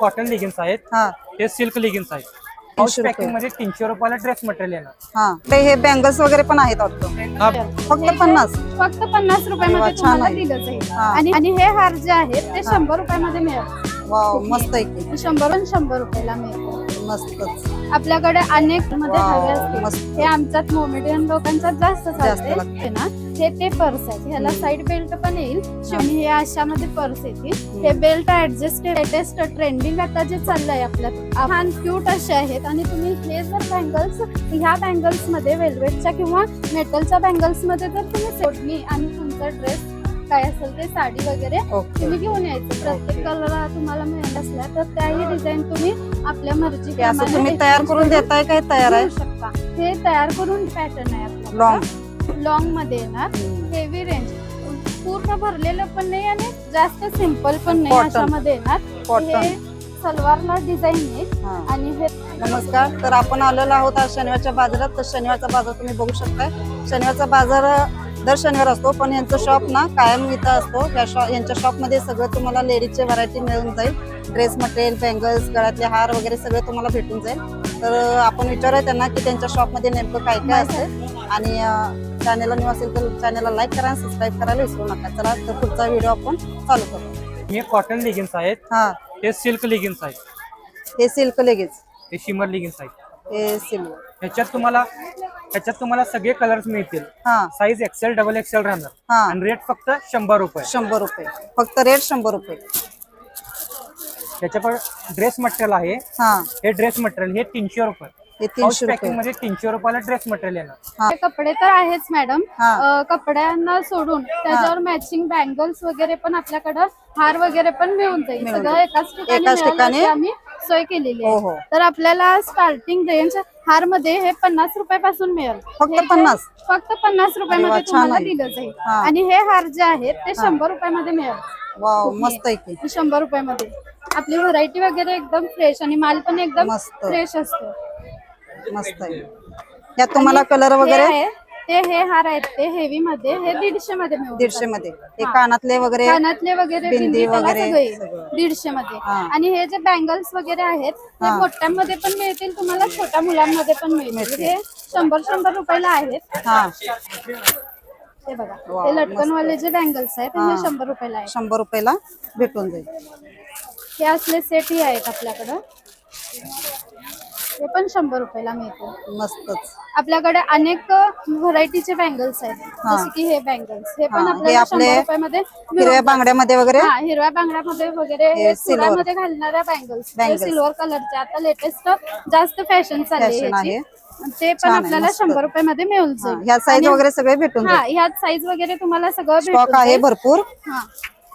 Cotton leggings आहेत. हा. हे सिल्क लेगिन्स आहेत. पाऊच रुपये. पॅकिंगमध्ये तीनशे रुपयाला ड्रेस मटेरियल येणार. हा. ते हे बँगल्स वगैरे पण आहेत वाटतं. हा. फक्त पन्नास. फक्त पन्नास वा, रुपयामध्ये छान तुम्हाला आहे. दिलं जाईल हा. आणि आणि हे हार जे आहेत ते शंभर रुपयामध्ये वाव मस्त आहे की. शंभर आणि शंभर रुपयाला मिळेल मस्तच. आपल्याकडे अनेकमध्ये हवे असतील. मस्त. हे आमच्यात मोमेडियन लोकांच्यात जास्त चालते लागते. हे ना. हे ते पर्स आहेत ह्याला साईड बेल्ट पण येईल. शिवणी हे अशामध्ये पर्स येतील. हे बेल्ट ऍडजस्ट लेटेस्ट ट्रेंडिंग आता जे चाललंय आपल्यात छान क्यूट असे आहेत. आणि तुम्ही हे जर बँगल्स ह्या बँगल्समध्ये वेल्वेटच्या किंवा मेटलच्या बँगल्समध्ये जर तुम्ही सोडणी आणि तुमचा ड्रेस काय असेल ते साडी वगैरे तुम्ही घेऊन यायचं. प्रत्येक कलर तुम्हाला मिळत असल्या तर त्याही डिझाईन तुम्ही आपल्या मर्जी तुम्ही तयार करून देताय काय तयार आहे? शकता हे तयार करून पॅटर्न आहे आपल्याकडे लॉंगमध्ये येणार. हेवी रेंज पूर्ण भरलेलं पण नाही आणि जास्त सिंपल पण नाही Cotton. अशामध्ये येणार. Cotton. हे सलवारला डिझाईन आहे. हा. आणि हे नमस्कार. तर आपण आलेलो आहोत आज शनिवारच्या बाजारात. तर शनिवारचा बाजार तुम्ही बघू शकताय. शनिवारचा बाजार अ, दर शनिवार असतो पण यांचं शॉप ना कायम इथं असतो. या शॉप यांच्या शॉपमध्ये सगळं तुम्हाला लेडीजचे व्हरायटी मिळून जाईल. ड्रेस मटेरियल बँगल्स गळ्यातले हार वगैरे सगळं तुम्हाला भेटून जाईल. तर अ, आपण विचारूया त्यांना की त्यांच्या शॉपमध्ये नेमकं काय काय असते. आणि चॅनलला न्यू असेल तर चॅनलला लाईक करा आणि सबस्क्राईब करायला विसरू नका चला तर पुढचा व्हिडिओ आपण चालू करू. हे कॉटन लेगिन्स आहेत. हा. हे सिल्क लेगिन्स आहेत. हे सिल्क लेगीज हे शिमर लेगिन्स आहेत. हे सिल्क ह्याच्यात तुम्हाला ह्याच्यात तुम्हाला सगळे कलर्स मिळतील. हा. साईज एक्सेल डबल एक्सेल राहणार. हा. आणि रेट फक्त शंभर रुपये. शंभर रुपये. फक्त रेट शंभर रुपये. त्याच्या पण ड्रेस मटेरियल आहे. हा. हे ड्रेस मटेरियल हे तीनशे रुपये. हे तीनशे रुपये मध्ये तीनशे रुपयाला ड्रेस मटेरियल येणार हा. हे कपडे तर आहेच मॅडम हा. अं, कपड्यांना सोडून त्याच्यावर मॅचिंग बँगल्स वगैरे पण आपल्याकडं हार वगैरे पण मिळून जाईल मिळून सगळं जाईल. एकाच ठिकाणी एकाच मिळालं ठिकाणी? अशी आम्ही सोय केलेली हो, आहे हो. तर आपल्याला स्टार्टिंग रेंज हारमध्ये हे पन्नास रुपयापासून मिळेल फक्त हे जे- पन्नास? फक्त पन्नास रुपयामध्ये छान तुम्हाला आहे. दिलं जाईल हा. आणि हे हार जे आहेत ते शंभर रुपयामध्ये मिळेल वाव मस्त आहे की हे शंभर रुपयामध्ये आपली व्हरायटी वगैरे एकदम फ्रेश आणि माल पण एकदम मस्त. फ्रेश असतो मस्त आहे. यात तुम्हाला कलर हे वगैरे? आहे, ते हे हार आहेत ते हेवी मध्ये हे दीडशे मध्ये मिळून दीडशे जातात. मध्ये हे कानातले वगैरे कानातले वगैरे बिंदी बिंदी त्याला वगैरे सगळे सगळं. दीडशे मध्ये हा. आणि हे जे बँगल्स वगैरे आहेत ते हा. मोठ्यांमध्ये पण मिळतील तुम्हाला छोट्या मुलांमध्ये पण मिळतील. मिळतील. हे शंभर शंभर रुपयाला आहेत. हा. हे बघा वा, हे लटकनवाले जे बँगल्स आहेत हा. हे. शंभर रुपयाला आहेत. शंभर रुपयाला भेटून जाईल. हे असले सेटही आहेत आपल्याकडं. हे पण शंभर रुपयाला मिळतील मस्तच आपल्याकडे अनेक व्हरायटीचे बँगल्स आहेत हा. जसे की हे बँगल्स हे पण हे आपल्याला आपले शंभर रुपयामध्ये मिळून हिरव्या. बांगड्यामध्ये वगैरे हा हिरव्या बांगड्यामध्ये वगैरे हे हे silver. घालणाऱ्या बँगल्स Bangles. सिल्वर कलरचे आता लेटेस्ट जास्त फॅशन चालली Fashion आहे. ते पण छान आहे, आपल्याला मस्त. शंभर रुपयामध्ये मिळून हा, जाईल ह्या साईज आणि- वगैरे सगळे भेटून हा ह्यात साईज वगैरे तुम्हाला सगळं स्टॉक भेटून आहे जाईल. भरपूर हा.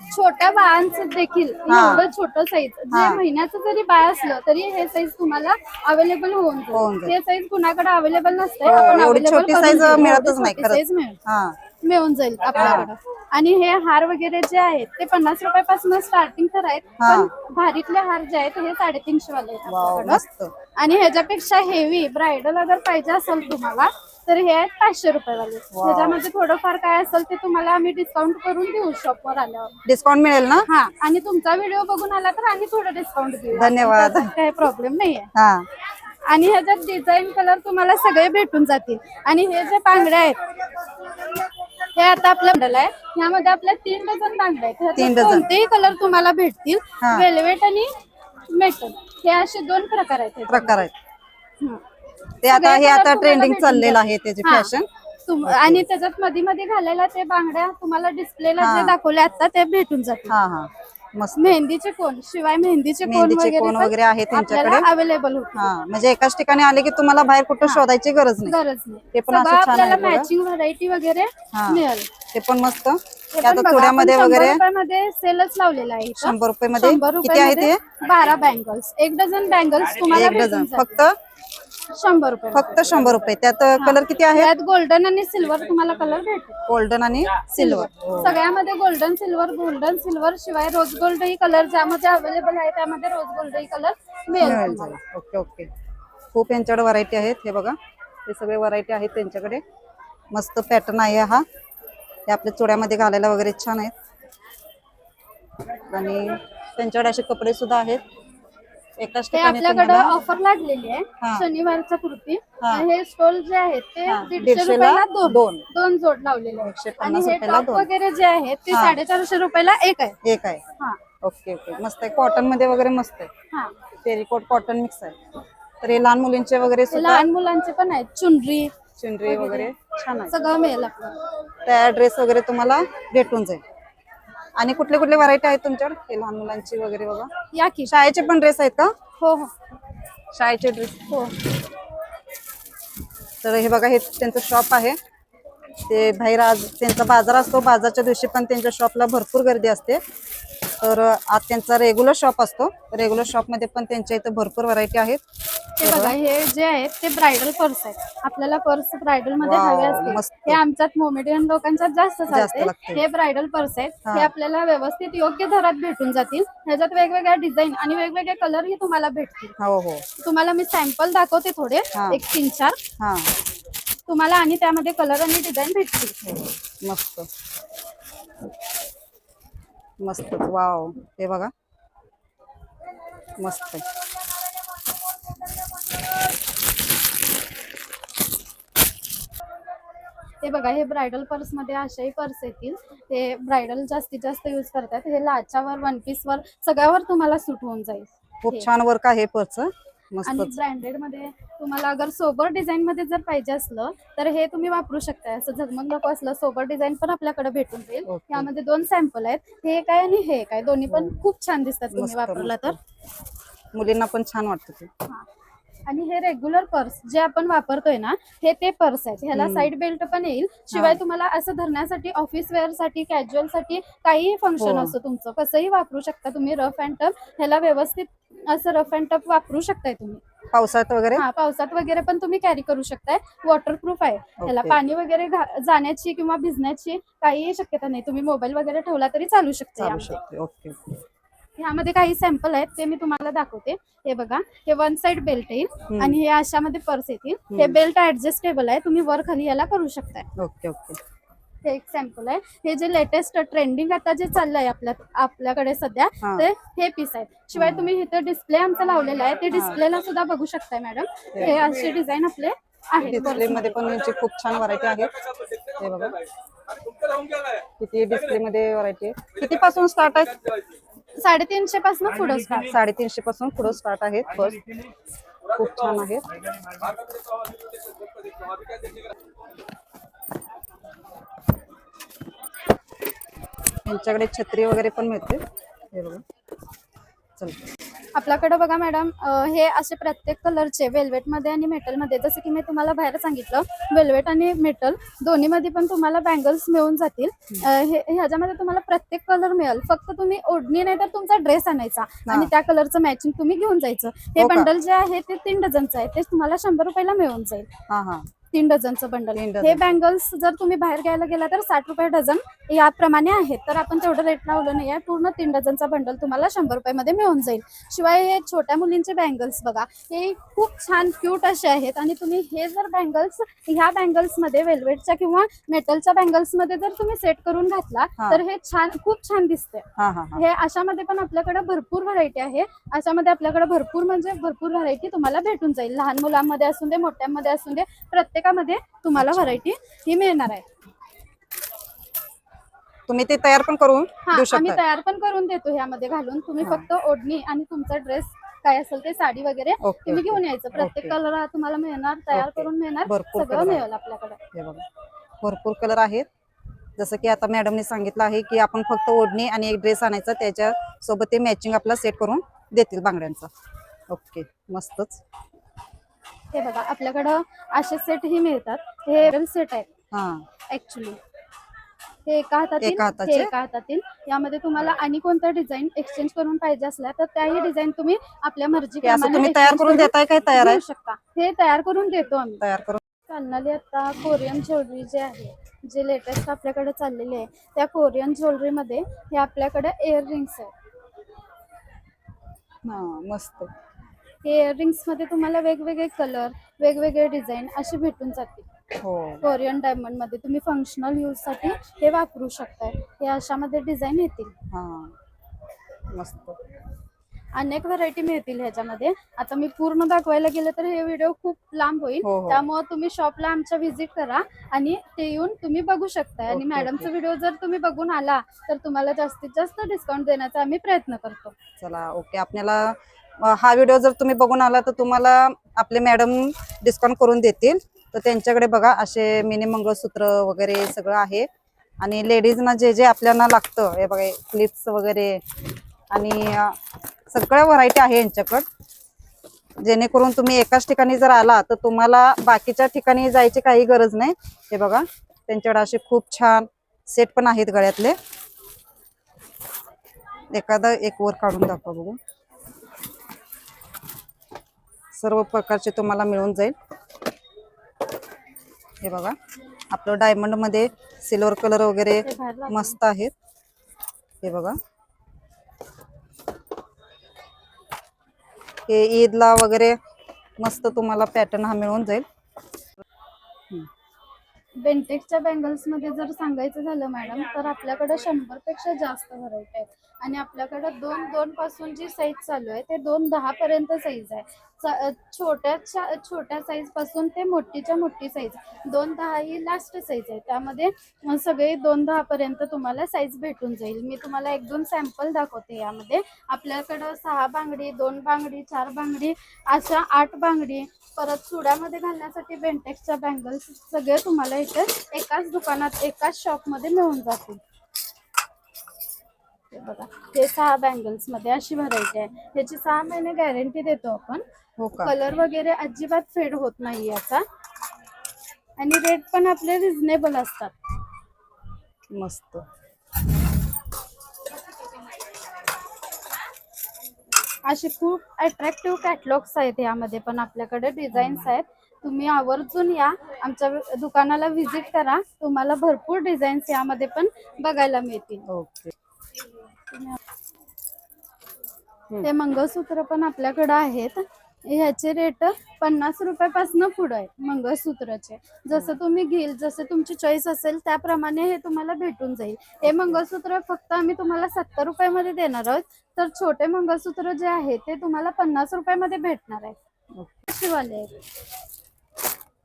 छोट्या बाळांचं देखील हा. एवढं छोटं साईज जे हा. महिन्याचं जरी बाळ असलं तरी हे साईज तुम्हाला अवेलेबल होऊन होऊन जाईल जाईल. हे साईज कुणाकडे अवेलेबल नसते हो, आपण एवढी available छोटी करून size देऊ. मिळतच एवढी नाही छोटी खरंच. size मिळेल हा मिळून जाईल आपल्याकडं आणि हे हार वगैरे जे आहेत ते पन्नास रुपयापासून स्टार्टिंग तर आहेत हा. पण भारीतले हार जे आहेत हे साडेतीनशे वाले आहेत वाव आपल्याकडं. मस्त आणि ह्याच्यापेक्षा हेवी ब्रायडल अगर पाहिजे असेल तुम्हाला तर हे आहेत पाचशे रुपयावाले वाव. ह्याच्यामध्ये थोडंफार काय असेल ते तुम्हाला आम्ही डिस्काउंट करून देऊ शॉपवर आल्यावर डिस्काउंट मिळेल ना हा आणि तुमचा व्हिडिओ बघून आला तर आम्ही थोडं डिस्काउंट देऊ धन्यवाद. त्याच्यात काही प्रॉब्लेम नाहीये हा आणि ह्याच्यात डिझाईन कलर तुम्हाला सगळे भेटून जातील आणि हे जे बांगड्या आहेत हे आता आपलं आहे ह्यामध्ये आपल्या तीन डझन बांगड्या आहेत ह्याच्यात तीन डझन. कोणतेही कलर तुम्हाला भेटतील हा. वेल्वेट आणि मेटल हे असे दोन प्रकार आहेत ह्याच्यात. प्रकार आहेत हं. ते आता हे आता ट्रेंडिंग चाललेलं. आहे त्याची हा. फॅशन तुम- आणि त्याच्यात मध्ये मध्ये घालायला ते बांगड्या तुम्हाला डिस्प्लेला हा. जे दाखवले आता ते भेटून जातील हा हा मस्त मेहंदीचे कोण शिवाय मेहंदीचे कोण मेहंदीचे वगैरे कोण पण वगैरे आहे त्यांच्याकडे? अवेलेबल होते हा म्हणजे एकाच ठिकाणी आले की तुम्हाला बाहेर कुठं शोधायची गरज नाही गरज नाही ते पण सगळं असं छान आपल्याला आहे बघा. मॅचिंग व्हरायटी वगैरे हा. मिळेल ते पण मस्त हे ते पण आता बघा, चुड्यामध्ये आपण वगैरे शंभर रुपयामध्ये सेलच लावलेला आहे इथं. शंभर रुपये मध्ये शंभर किती आहे ते बारा बँगल्स एक डझन बँगल्स तुम्हाला एक भेटून डझन जातील. फक्त शंभर रुपये फक्त शंभर रुपये. त्यात कलर किती आहे त्यात गोल्डन आणि सिल्वर तुम्हाला कलर भेटेल गोल्डन आणि सिल्वर सगळ्यामध्ये गोल्डन सिल्वर गोल्डन सिल्वर शिवाय रोज गोल्ड ही कलर ज्यामध्ये अवेलेबल आहे त्यामध्ये रोज गोल्ड ही कलर मिळेल तुम्हाला. Okay okay. खूप यांच्याकडे व्हरायटी आहेत. हे बघा. हे सगळे व्हरायटी आहेत त्यांच्याकडे. मस्त पॅटर्न आहे हा. हे आपल्या चोड्यामध्ये घालायला वगैरे छान आहेत. आणि त्यांच्याकडे असे कपडे सुद्धा आहेत. एकाच ठिकाणी आपल्याकडे तुम्हाला ऑफर लागलेली आहे. शनिवारच्या पुरती हा. हे स्टॉल जे आहेत ते हा, दीडशे दीडशेला रुपयाला दोन. दोन. दोन जोड लावलेले एकशे आहेत आणि पन्नास हे रुपयाला टॉप दोन. वगैरे जे आहेत ते हा. साडेचारशे रुपयाला एक आहे. एक आहे. हा. Okay okay. मस्त आहे. कॉटनमध्ये वगैरे मस्त आहे. हा. टेरिकोट कॉटन मिक्स आहे. तर हे लहान मुलींचे वगैरे हे सुद्धा लहान मुलांचे पण आहेत. चुनरी चुनरी वगैरे. छान आहे. सगळं मिळेल आपल्याला. त्या ड्रेस वगैरे तुम्हाला भेटून जाईल. आणि कुठले कुठले व्हरायटी आहेत तुमच्याकडे? हे लहान मुलांची वगैरे बघा. या की. शाळेचे पण ड्रेस आहेत का? हो हो. शाळेचे ड्रेस हो. तर हे बघा हे त्यांचं शॉप आहे. ते बाहेर आज त्यांचा बाजार असतो बाजारच्या दिवशी पण त्यांच्या शॉपला भरपूर गर्दी असते. तर आज त्यांचा रेग्युलर शॉप असतो. रेग्युलर शॉपमध्ये पण त्यांच्या इथं भरपूर व्हरायटी आहेत. हे बघा हे जे आहेत ते ब्रायडल पर्स आहेत. आपल्याला पर्स ब्रायडलमध्ये Wow, हवे असते. हे आमच्यात मोमेडियन लोकांच्यात जास्त चालते. हे ब्रायडल पर्स आहेत. हा. हे आपल्याला व्यवस्थित योग्य दरात भेटून जातील. ह्याच्यात वेगवेगळ्या डिझाईन आणि वेगवेगळे कलर ही तुम्हाला भेटतील. हो हो. तुम्हाला मी सॅम्पल दाखवते थोडे. हा. एक तीन चार. हा. तुम्हाला आणि त्यामध्ये कलर आणि डिझाईन भेटतील. मस्त. मस्त. वाव हे बघा. मस्त. हे बघा हे ब्रायडल पर्समध्ये अशाही पर्स येतील. हे ब्रायडल जास्तीत जास्त युज करतात. हे लाच्यावर वन पीस वर सगळ्यावर तुम्हाला सूट होऊन जाईल. खूप. छान वर्क आहे पर्स आणि ब्रँडेडमध्ये तुम्हाला अगर सोबर डिझाईन मध्ये जर पाहिजे असलं तर हे तुम्ही वापरू शकता. असं झगमग नको असलं सोबर डिझाईन पण आपल्याकडे भेटून जाईल. यामध्ये दोन सॅम्पल आहेत. हे काय आणि हे काय? दोन्ही पण खूप छान दिसतात तुम्ही वापरला तर. मुलींना पण छान वाटतं ते. हा. आणि हे रेग्युलर पर्स जे आपण वापरतोय ना हे ते पर्स आहेत. ह्याला साईड बेल्ट पण येईल. शिवाय तुम्हाला असं धरण्यासाठी ऑफिस वेअरसाठी कॅज्युअलसाठी काही फंक्शन हो. असो तुमचं कसंही वापरू शकता तुम्ही रफ अँड टफ ह्याला व्यवस्थित असं रफ अँड टफ वापरू शकताय तुम्ही. पावसाळ्यात वगैरे? हा पावसात वगैरे पण तुम्ही कॅरी करू शकताय. वॉटरप्रूफ आहे. ह्याला Okay. पाणी वगैरे जाण्याची किंवा भिजण्याची काहीही शक्यता नाही. तुम्ही मोबाईल वगैरे ठेवला तरी चालू शकते ओके ह्यामध्ये काही सॅम्पल आहेत ते मी तुम्हाला दाखवते. हे बघा हे वन साइड बेल्ट येईल आणि हे अशामध्ये पर्स येतील. हे बेल्ट ऍडजस्टेबल आहे तुम्ही वर खाली याला करू शकताय. Okay okay. हे एक सॅम्पल आहे. हे जे लेटेस्ट ट्रेंडिंग आता जे चाललंय आपल्या आपल्याकडे सध्या. ते हे पीस आहेत. शिवाय तुम्ही इथं डिस्प्ले आमचा लावलेला आहे. ते डिस्प्लेला सुद्धा बघू शकताय मॅडम हे असे डिझाईन आपले आहेत डिस्प्ले मध्ये. पण यांची खूप छान व्हरायटी आहेत हे बघा. किती डिस्प्ले मध्ये व्हरायटी आहे. किती पासून स्टार्ट आहे? साडेतीनशे पासून पुढे स्टार्ट साडेतीनशे पासून पुढे स्टार्ट आहेत. फर्स्ट खूप छान आहेत. यांच्याकडे छत्री वगैरे पण मिळते. हे बघा. चल. आपल्याकडे बघा मॅडम हे असे प्रत्येक कलरचे वेल्वेटमध्ये आणि मेटलमध्ये जसं की मी तुम्हाला बाहेर सांगितलं वेल्वेट आणि मेटल दोन्ही मध्ये पण तुम्हाला बँगल्स मिळून जातील. हे ह्याच्यामध्ये तुम्हाला प्रत्येक कलर मिळेल. फक्त तुम्ही ओढणी नाही तर तुमचा ड्रेस आणायचा आणि त्या कलरचं मॅचिंग तुम्ही घेऊन जायचं. हे हो? बंडल जे आहे ते तीन डझनचं आहे ते तुम्हाला शंभर रुपयाला मिळून जाईल. हा हा. तीन डझनचं बंडल तीन. हे बँगल्स जर तुम्ही बाहेर घ्यायला गेला तर साठ रुपये डझन याप्रमाणे आहेत. तर आपण तेवढं रेट लावलं नाही आहे. पूर्ण तीन डझनचा बंडल तुम्हाला शंभर रुपयामध्ये मिळून जाईल. शिवाय हे छोट्या मुलींचे बँगल्स बघा. हे खूप छान क्यूट असे आहेत. आणि तुम्ही हे जर बँगल्स ह्या बँगल्समध्ये वेल्वेटच्या किंवा मेटलच्या बँगल्समध्ये जर तुम्ही सेट करून घातला हा. तर हे छान खूप छान दिसते हा हा हा. हे अशामध्ये पण आपल्याकडे भरपूर व्हरायटी आहे. अशामध्ये आपल्याकडे भरपूर म्हणजे भरपूर व्हरायटी तुम्हाला भेटून जाईल. लहान मुलांमध्ये असून दे मोठ्यांमध्ये असून दे प्रत्येकामध्ये तुम्हाला व्हरायटी ही मिळणार आहे तुम्ही ते तयार पण करून हा देऊ आम्ही शकता तयार पण करून देतो ह्यामध्ये घालून तुम्ही हा. फक्त ओढणी आणि तुमचा ड्रेस काय असेल ते साडी वगैरे ओके, तुम्ही ओके. घेऊन यायचं प्रत्येक ओके. कलर तुम्हाला मिळणार तयार ओके. करून मिळणार भरपूर सगळं color आहे. मिळेल आपल्याकडे हे बघा भरपूर कलर आहेत जसं की आता मॅडमने सांगितलं आहे की आपण फक्त ओढणी आणि एक ड्रेस आणायचा त्याच्या सोबत ते मॅचिंग आपला सेट करून देतील बांगड्यांचा ओके मस्तच हे बघा आपल्याकडं असे सेट ही मिळतात. हे सेट आहेत. हा. ऍक्च्युली हे एका हातातील एका हाताचे? हे एका हातातील. यामध्ये तुम्हाला आणि कोणत्या डिझाईन एक्सचेंज करून पाहिजे असल्या तर त्याही डिझाईन तुम्ही आपल्या मर्जी हे असं तुम्ही तयार करून देताय काय? तयार आहे? शकता. हे तयार करून देतो आम्ही. तयार करून. चालणारी आता कोरियन ज्वेलरी जे आहे जे लेटेस्ट आपल्याकडे चाललेली आहे त्या कोरियन ज्वेलरीमध्ये हे आपल्याकडे इयर रिंग्स आहेत. हा मस्त. हे इयरमध्ये तुम्हाला वेगवेगळे कलर वेगवेगळे डिझाईन असे भेटून जातील. हो. कोरियन डायमंडमध्ये तुम्ही फंक्शनल यूजसाठी हे वापरू शकताय. हे अशामध्ये डिझाईन येतील. हा. मस्त. अनेक व्हरायटी मिळतील ह्याच्यामध्ये. आता मी पूर्ण दाखवायला गेलं तर हे व्हिडिओ खूप लांब होईल. हो, हो. त्यामुळे तुम्ही शॉपला आमच्या व्हिजिट करा आणि ते येऊन तुम्ही बघू शकता आणि ओके, मॅडमचा ओके. व्हिडिओ जर तुम्ही बघून आला तर तुम्हाला जास्तीत जास्त डिस्काउंट देण्याचा आम्ही प्रयत्न करतो. चला ओके. आपल्याला हा व्हिडिओ जर तुम्ही बघून आला तर तुम्हाला आपले मॅडम डिस्काउंट करून देतील. तर त्यांच्याकडे बघा असे मिनी मंगळसूत्र वगैरे सगळं आहे. आणि लेडीजना जे जे आपल्याला लागतं हे बघा क्लिप्स वगैरे. आणि सगळ्या व्हरायटी आहे यांच्याकडं. जेणेकरून तुम्ही एकाच ठिकाणी जर आला तर तुम्हाला बाकीच्या ठिकाणी जायची काही गरज नाही. हे बघा त्यांच्याकडे असे खूप छान सेट पण आहेत गळ्यातले. एखादा एक वर काढून दाखवा बघू. सर्व प्रकारचे तुम्हाला मिळून जाईल. हे बघा आपलं डायमंडमध्ये सिल्वर कलर वगैरे मस्त आहेत. हे बघा. हे ईदला वगैरे मस्त तुम्हाला पॅटर्न हा मिळून जाईल. बेंटेक्सच्या बँगल्समध्ये जर सांगायचं झालं मॅडम तर आपल्याकडे शंभरपेक्षा जास्त व्हरायटी आहेत. आणि आपल्याकडे दोन दोन पासून जी साईज चालू आहे ते दोन दहा पर्यंत साईज आहे. छोट्याच्या छोट्या साईजपासून ते मोठीच्या मोठी साईज दोन दहा ही लास्ट साईज आहे. त्यामध्ये सगळे दोन दहा पर्यंत तुम्हाला साईज भेटून जाईल. मी तुम्हाला एक दोन सॅम्पल दाखवते यामध्ये. आपल्याकडं सहा बांगडी दोन बांगडी चार बांगडी अशा आठ बांगडी. परत चुड्यामध्ये घालण्यासाठी बेंटेक्सच्या बँगल्स सगळे तुम्हाला इथे एकाच दुकानात एकाच शॉपमध्ये मिळून जातील. हे बघा हे सहा बँगल्समध्ये अशी व्हरायटी आहे. ह्याची सहा महिने गॅरंटी देतो आपण. हो का? कलर वगैरे अजिबात फेड होत नाही याचा. आणि रेट पण आपले रिझनेबल असतात. मस्त. असे खूप अट्रॅक्टिव्ह कॅटलॉग्स आहेत यामध्ये पण आपल्याकडे. डिझाईन्स आहेत. तुम्ही आवर्जून या. आमच्या दुकानाला व्हिजिट करा. तुम्हाला भरपूर डिझाईन्स यामध्ये पण बघायला मिळतील. ओके. ते मंगळसूत्र पण आपल्याकडे आहेत. ह्याचे रेट पन्नास रुपयापासून पुढे आहेत मंगळसूत्राचे. जसं तुम्ही घेईल जसं तुमची चॉईस असेल त्याप्रमाणे हे तुम्हाला भेटून जाईल. हे मंगळसूत्र फक्त आम्ही तुम्हाला सत्तर रुपयामध्ये देणार आहोत. तर छोटे मंगळसूत्र जे आहे ते तुम्हाला पन्नास रुपयामध्ये भेटणार आहे शिवाले आहेत.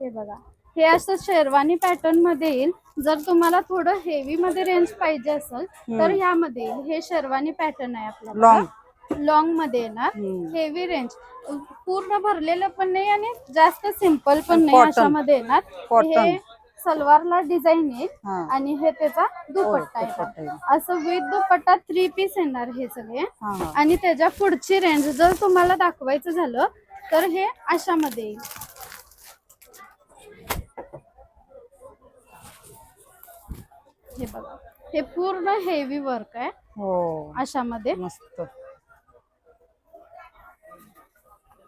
हे बघा. हे असं शेरवानी पॅटर्नमध्ये येईल. जर तुम्हाला थोडं हेवी मध्ये रेंज पाहिजे असेल तर ह्यामध्ये येईल. हे शेरवानी पॅटर्न आहे आपल्याला. लॉंग लॉंगमध्ये येणार. हेवी रेंज पूर्ण भरलेलं पण नाही आणि जास्त सिंपल पण नाही Cotton. अशामध्ये येणार. हे सलवारला डिझाईन येईल हा. आणि हे त्याचा दुपट्टा येणार. असं विथ दुपट्टा थ्री पीस येणार हे सगळे. हा हा. आणि त्याच्या पुढची रेंज जर तुम्हाला दाखवायचं झालं तर हे अशामध्ये येईल. हे बघा. हे पूर्ण हेवी वर्क आहे. हो. अशामध्ये. मस्त.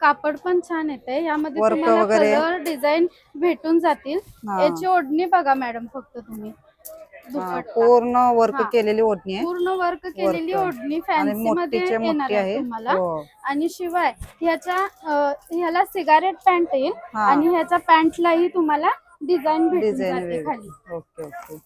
कापड पण छान येते यामध्ये Work तुम्हाला वगैरे. कलर डिझाईन भेटून जातील. हा. याची ओढणी बघा मॅडम फक्त तुम्ही. हा, दुपट्टा. पूर्ण वर्क हा. केलेली ओढणी आहे. पूर्ण वर्क केलेली Work. ओढणी आणि फॅन्सी मध्ये येणार मोठी आहे. आहे तुम्हाला. हो. आणि शिवाय ह्याच्या अं, ह्याला सिगारेट पॅन्ट येईल हा. आणि ह्याच्या पॅन्टलाही तुम्हाला डिझाईन भेटून डिझाईन जाते खाली. ओके ओके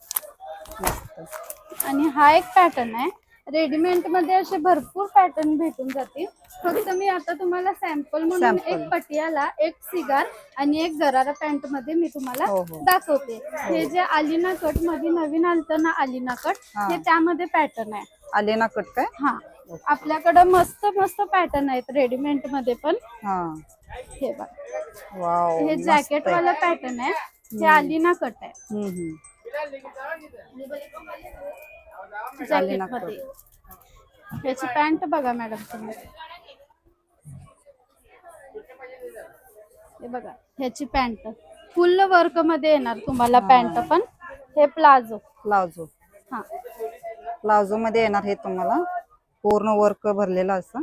मस्त आणि हा एक पॅटर्न आहे. रेडीमेडमध्ये असे भरपूर पॅटर्न भेटून जातील. फक्त मी आता तुम्हाला सॅम्पल म्हणून. एक पटियाला एक सिगार आणि एक गरारा पॅन्टमध्ये मी तुम्हाला हो, हो. दाखवते. हे. जे अलिना कटमध्ये नवीन आलतं ना अलिना कट हा. हे त्यामध्ये पॅटर्न आहे. आले ना कट काय? हा. आपल्याकडं मस्त मस्त पॅटर्न आहेत रेडीमेडमध्ये पण. हा. हे बघा. हे जॅकेट. वाला पॅटर्न आहे. हे अलिना कट आहे. मध्ये याची पॅन्ट बघा मॅडम तुम्ही. हे बघा ह्याची पॅन्ट. फुल वर्कमध्ये येणार तुम्हाला पॅन्ट पण. हे प्लाझो. प्लाझो. हा. प्लाझो मध्ये येणार हे तुम्हाला. पूर्ण वर्क भरलेलं असं.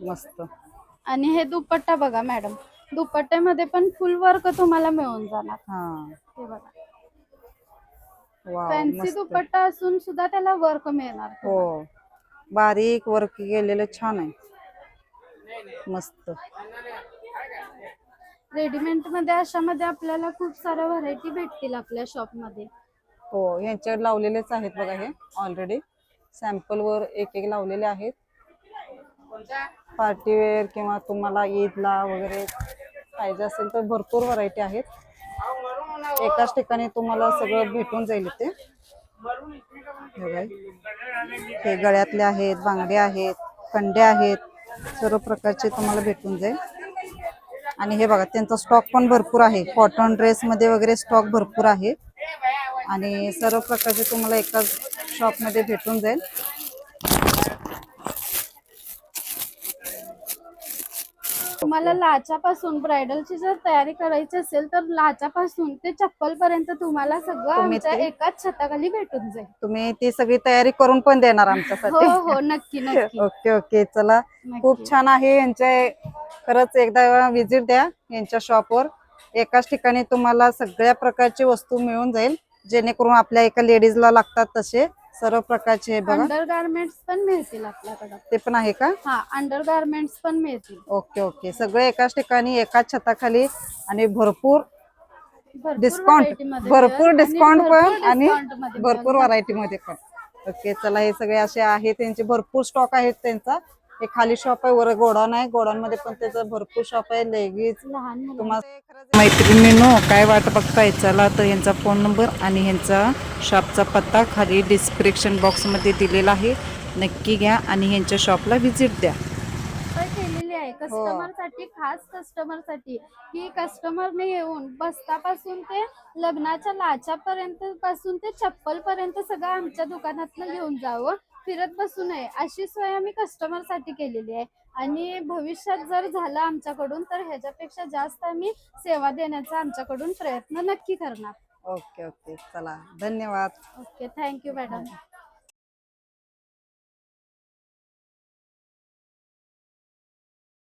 मस्त. आणि हे दुपट्टा बघा मॅडम. दुपट्ट्यामध्ये पण फुल वर्क तुम्हाला मिळून जाणार. हा. हे बघा. वाव फॅन्सी मस्त. दुपट्टा असून सुद्धा त्याला वर्क मिळणार हो. बारीक वर्क केलेलं छान आहे. मस्त. रेडीमेडमध्ये अशामध्ये आपल्याला खूप साऱ्या व्हरायटी भेटतील आपल्या शॉपमध्ये. हो यांच्यावर लावलेलेच आहेत बघा हे ऑलरेडी सॅम्पल वर एक एक लावलेले आहेत. पार्टीवेअर किंवा तुम्हाला ईदला वगैरे पाहिजे असेल तर भरपूर व्हरायटी आहेत. एकाच ठिकाणी तुम्हाला सगळं भेटून जाईल इथे. हे हे गळ्यातले आहेत बांगडे आहेत कंडे आहेत सर्व प्रकारचे तुम्हाला भेटून जाईल. आणि हे बघा त्यांचा स्टॉक पण भरपूर आहे. कॉटन ड्रेस मध्ये वगैरे स्टॉक भरपूर आहे. आणि सर्व प्रकारचे तुम्हाला एकाच शॉपमध्ये भेटून जाईल. तुम्हाला लाच्यापासून ब्रायडलची जर तयारी करायची असेल तर लाच्यापासून ते चप्पल पर्यंत तुम्हाला सगळं तुम्ही आमच्या ते- एकाच छताखाली भेटून जाईल. तुम्ही ती सगळी तयारी करून पण देणार हो आमच्यासाठी. हो नक्की नक्की. ओके ओके चला. खूप नक्की. छान आहे. यांच्या खरंच एकदा विजिट द्या यांच्या शॉपवर एकाच ठिकाणी तुम्हाला सगळ्या प्रकारची वस्तू मिळून जाईल. जेणेकरून आपल्या एका लेडीजला लागतात तसे. सर्व प्रकारचे हे बघा. अंडर गार्मेंट्स पण मिळतील आपल्याकडं. ते पण आहे का? हा अंडर गार्मेंट्स पण मिळतील. Okay okay. सगळे एकाच ठिकाणी एकाच छताखाली आणि भरपूर भरपूर डिस्काउंट variety मध्ये भरपूर मिळेल आणि डिस्काउंट भरपूर पण आणि discount मध्ये भरपूर. व्हरायटी मध्ये पण. ओके चला हे सगळे असे आहेत. त्यांचे भरपूर स्टॉक आहेत त्यांचा. हे खाली शॉप आहे वर गोडाऊन आहे. गोडाऊन मध्ये पण त्याचं भरपूर शॉप आहे लेगीज. तुम्हाला मैत्रिणींनो काय वाट बघताय? चला तर यांचा फोन नंबर आणि यांचा शॉपचा पत्ता खाली डिस्क्रिप्शन बॉक्समध्ये दिलेला आहे. नक्की घ्या आणि यांच्या शॉपला व्हिजिट द्या. केलेली आहे. कस्टमरसाठी खास कस्टमरसाठी की कस्टमरने येऊन बस्तापासून ते लग्नाच्या लाच्यापर्यंत पासून ते चप्पल पर्यंत सगळं आमच्या दुकानातनं घेऊन जावं. फिरत बसू नये. अशी सोय आम्ही कस्टमरसाठी केलेली आहे. आणि भविष्यात जर झालं आमच्याकडून तर ह्याच्यापेक्षा जास्त आम्ही सेवा देण्याचा आमच्याकडून प्रयत्न नक्की करणार. ओके ओके चला. धन्यवाद. Okay thank you madam